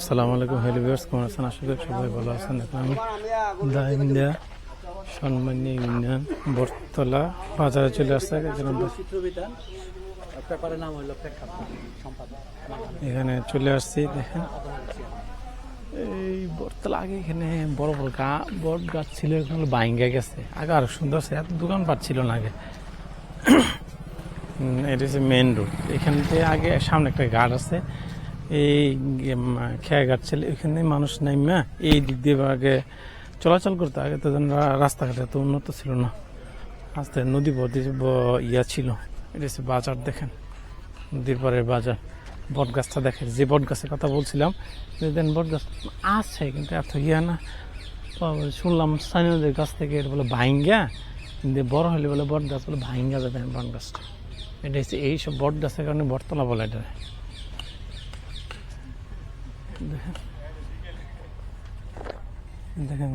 আসসালামু আলাইকুম, hello viewers, কেমন আছেন? আশা করি সবাই ভালো আছেন। এখন আমি দা ইন্ডিয়া সম্মানীয় ইউনিয়ন বটতলা বাজারে চলে আসছে। এখানে চলে আসছি, দেখেন। এই বটতলা আগে এখানে বড় বড় গা, বট গাছ ছিল, এখানে বাইঙ্গা গেছে। আগে আরও সুন্দর ছিল, এত দোকান পাট ছিল না আগে। এটা হচ্ছে মেন রোড এখান থেকে আগে সামনে একটা ঘাট আছে। এই খেয়া ঘাট ছিল এখানে মানুষ নাইমা এই দিক দিয়ে আগে চলাচল করতে। আগে তো রাস্তাঘাট এত উন্নত ছিল না। আস্তে নদী পথে ব- ইয়া ছিল। এটা হচ্ছে বাজার, দেখেন। নদীর পাড়ের বাজার বট গাছটা দেখেন। যে বট গাছের কথা বলছিলাম দেন বট গাছ আছে, কিন্তু এত ইয়া না। শুনলাম স্থানীয়দের কাছ থেকে এটা বলে ভাইঙ্গা, কিন্তু বড় হলে বলে বট গাছ বলে ভাইঙ্গা যাবে বট গাছটা এটা হচ্ছে এইসব বট গাছের কারণে বটতলা বলে এটা। দেখেন দেখেন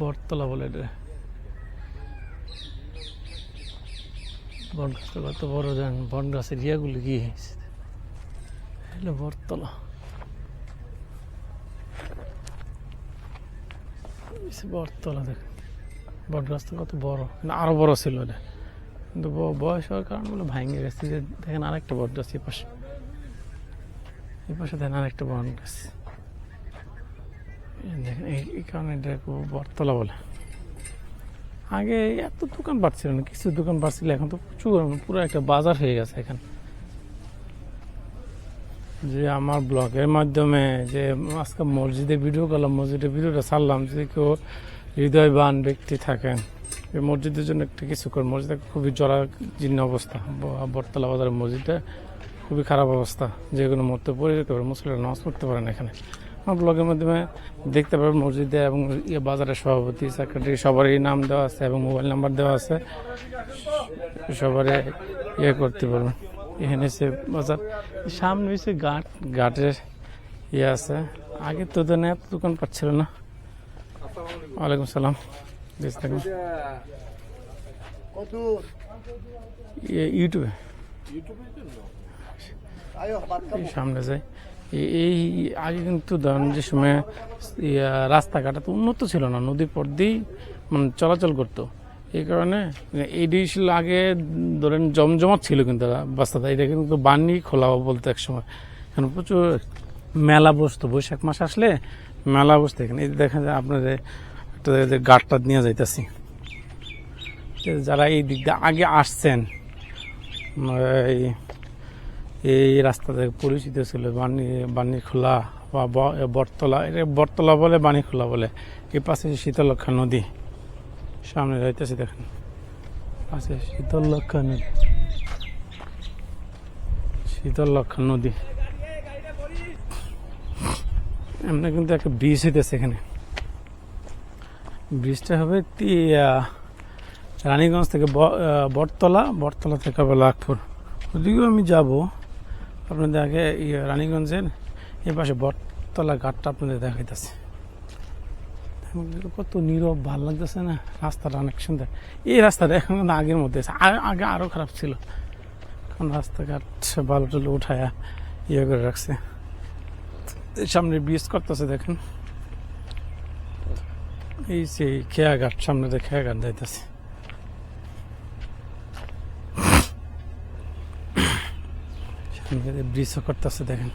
বটতলা বলে এটা। বট কত বড় জান বট গাছের ইয়েগুলো কি হলো বটতলা। বটতলা, দেখেন। বট গাছটা কত বড়, না, আরও বড় ছিল এটা। কিন্তু বয়স হওয়ার কারণে বলে ভাঙে গেছে। যে দেখেন আরেকটা বট গাছ এই পাশে এই পাশে দেখেন আরেকটা বট গাছ দেখেন, এই কারণে বটতলা বলে। আগে এত দোকান পাচ্ছিল না, কিছু দোকান পাচ্ছিল এখন তো প্রচুর, পুরো একটা বাজার হয়ে গেছে এখন। যে আমার ব্লগের মাধ্যমে যে আজকে মসজিদে ভিডিও করলাম মসজিদে ভিডিওটা ছাড়লাম, যদি কেউ হৃদয়বান ব্যক্তি থাকেন এই মসজিদের জন্য একটা কিছু করে মসজিদটা খুবই জরা জীর্ণ অবস্থা বটতলা বাজারের মসজিদটা খুবই খারাপ অবস্থা, যে কোনো মুহূর্তে পড়ে যেতে পারে, মুসলিমরা নামাজ পড়তে পারেন এখানে। ব্লগের মাধ্যমে দেখতে পারবেন মসজিদে এবং ইয়ে বাজারের সভাপতি সেক্রেটারি সবারই নাম দেওয়া আছে এবং মোবাইল নাম্বার দেওয়া আছে। সবারই ইয়ে করতে পারবেন। এখানে সে বাজার। সামনে এসে ঘাট। ঘাটের ইয়ে আছে। আগে তো দেন এত দোকান পাচ্ছিল না। ওয়ালাইকুম সালাম। বেশ থাকুন। ইয়ে- ইউটিউবে। সামনে যাই। এই- আগে কিন্তু ধরেন যে সময় রাস্তাঘাট তো উন্নত ছিল না নদীর পর দিয়েই মানে চলাচল করতো। এই কারণে এই ছিল আগে ধরেন জমজমাট ছিল কিন্তু রাস্তাটা। এটা কিন্তু বানি খোলা বলতো এক সময়। এখন প্রচুর মেলা বসতো। বৈশাখ মাস আসলে মেলা বসতো এখানে। এই দেখা যায় আপনাদের একটা গাড়টা নিয়ে যাইতেছি। যারা এই দিক দিয়ে আগে আসছেন উম, এই রাস্তা থেকে পরিচিত ছিল বাণী বাণী খোলা বা বটতলা এটা বটতলা বলে, বাণী খোলা বলে। এই পাশে শীতলক্ষা নদী। সামনে যাইতেছে দেখেন। পাশে শীতলক্ষা নদী। শীতলক্ষা নদী। এমনি কিন্তু একটা ব্রিজ হইতেছে এখানে। ব্রিজটা হবে রানীগঞ্জ থেকে বটতলা বটতলা থেকে হবে লাখপুর। ওদিকেও আমি যাব। আপনাদের আগে ইয়ে রানীগঞ্জের এই পাশে বটতলা ঘাটটা আপনাদের দেখাইতেছে। কত নীরব, ভালো লাগতেছে না? রাস্তাটা অনেক সুন্দর। এই রাস্তাটা এখন আগের মধ্যে। আগে আরও খারাপ ছিল। এখন রাস্তাঘাট ভালো টালো উঠায়া ইয়ে করে রাখছে। সামনে ব্রিজ করতেছে দেখেন। এই সেই খেয়া ঘাট সামনে দিয়ে খেয়া যাইতেছে ব্রিজও করতেছে, দেখেন।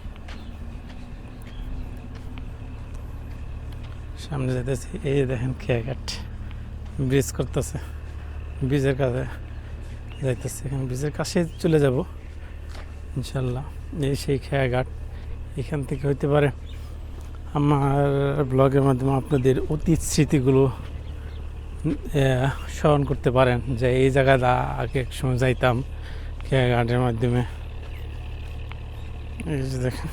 সামনে যেতেছে এই দেখেন খেয়াঘাট। ব্রিজ করতেছে ব্রিজের কাছে যাইতেছে। এখানে ব্রিজের কাছে চলে যাব, ইনশাল্লাহ। এই সেই খেয়াঘাট, এখান থেকে হইতে পারে আমার ব্লগের মাধ্যমে আপনাদের অতীত স্মৃতিগুলো স্মরণ করতে পারেন। যে এই জায়গায় আগে এক সময় যাইতাম, খেয়াঘাটের মাধ্যমে। এই দেখেন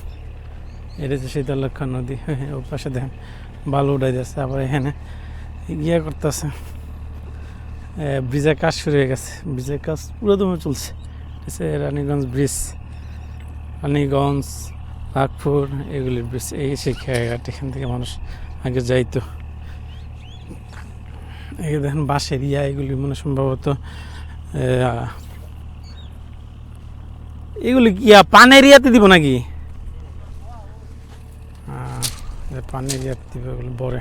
এটা হচ্ছে শীতলক্ষা নদী হ্যাঁ, ওর পাশে দেখেন বালু উঠাই দিচ্ছে আবার এখানে ইয়ে করতেছে। ব্রিজের কাজ শুরু হয়ে গেছে ব্রিজের কাজ পুরো দমে চলছে। রানীগঞ্জ ব্রিজ রানীগঞ্জ নাগপুর এগুলির ব্রিজ এই খেয়াঘাট এখান থেকে মানুষ আগে যাইতো। এই দেখেন বাঁশের ইয়া এগুলি মানে সম্ভবত এগুলি কি পানের ইয়াতে দিব নাকি? পানের দিয়ে দিবে বরে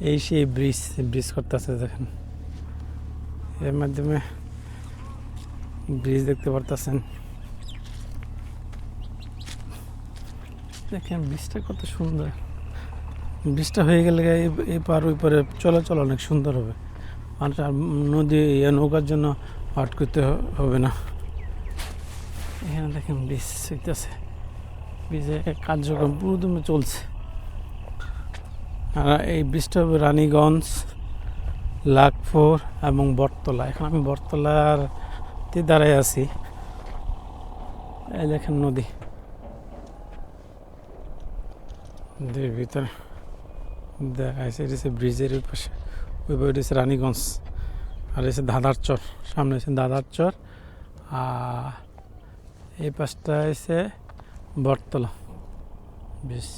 এই সেই ব্রিজ ব্রিজ করতেছে, দেখেন। এর মাধ্যমে ব্রিজ দেখতে পারতেছেন। দেখেন, ব্রিজটা কত সুন্দর। ব্রিজটা হয়ে গেলে এই- পার, ওই পারে চলাচল অনেক সুন্দর হবে। আর নদী নৌকার জন্য আট করতে হবে না। এখানে দেখেন ব্রিজ হইতেছে। ব্রিজে কার্যক্রম পুরোদমে চলছে। আর এই ব্রিজটা হবে রানীগঞ্জ, লাখপুর এবং বটতলা। এখন আমি বটতলার তে দাঁড়ায় আছি। এই দেখেন নদী। নদীর ভিতরে দেখা যাচ্ছে, এটা হচ্ছে ব্রিজের পাশে ওই হচ্ছে রানীগঞ্জ। আর এসে দাদার চর। সামনে হচ্ছে দাদার চর। আর এই পাশটা এসে বটতলা। ব্রিজ